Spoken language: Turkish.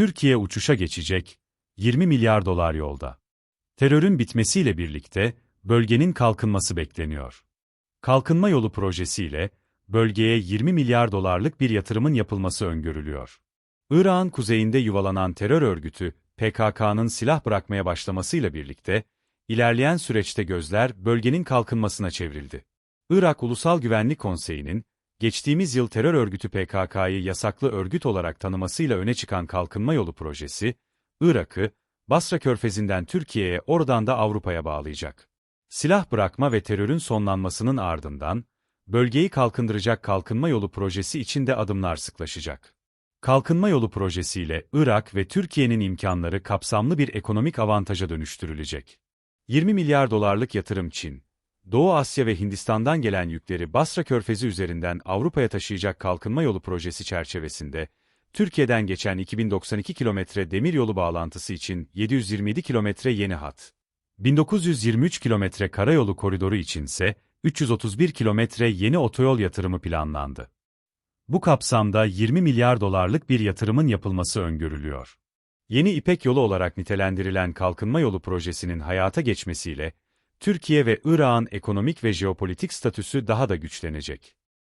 Türkiye uçuşa geçecek, 20 milyar dolar yolda. Terörün bitmesiyle birlikte, bölgenin kalkınması bekleniyor. Kalkınma yolu projesiyle, bölgeye 20 milyar dolarlık bir yatırımın yapılması öngörülüyor. Irak'ın kuzeyinde yuvalanan terör örgütü, PKK'nın silah bırakmaya başlamasıyla birlikte, ilerleyen süreçte gözler bölgenin kalkınmasına çevrildi. Irak Ulusal Güvenlik Konseyi'nin, geçtiğimiz yıl terör örgütü PKK'yı yasaklı örgüt olarak tanımasıyla öne çıkan Kalkınma Yolu projesi, Irak'ı, Basra Körfezi'nden Türkiye'ye oradan da Avrupa'ya bağlayacak. Silah bırakma ve terörün sonlanmasının ardından, bölgeyi kalkındıracak Kalkınma Yolu projesi içinde adımlar sıklaşacak. Kalkınma Yolu projesiyle Irak ve Türkiye'nin imkanları kapsamlı bir ekonomik avantaja dönüştürülecek. 20 milyar dolarlık yatırım Çin, Doğu Asya ve Hindistan'dan gelen yükleri Basra Körfezi üzerinden Avrupa'ya taşıyacak Kalkınma Yolu projesi çerçevesinde, Türkiye'den geçen 2092 kilometre demiryolu bağlantısı için 727 kilometre yeni hat, 1923 kilometre karayolu koridoru içinse 331 kilometre yeni otoyol yatırımı planlandı. Bu kapsamda 20 milyar dolarlık bir yatırımın yapılması öngörülüyor. Yeni İpek yolu olarak nitelendirilen Kalkınma Yolu projesinin hayata geçmesiyle, Türkiye ve Irak'ın ekonomik ve jeopolitik statüsü daha da güçlenecek.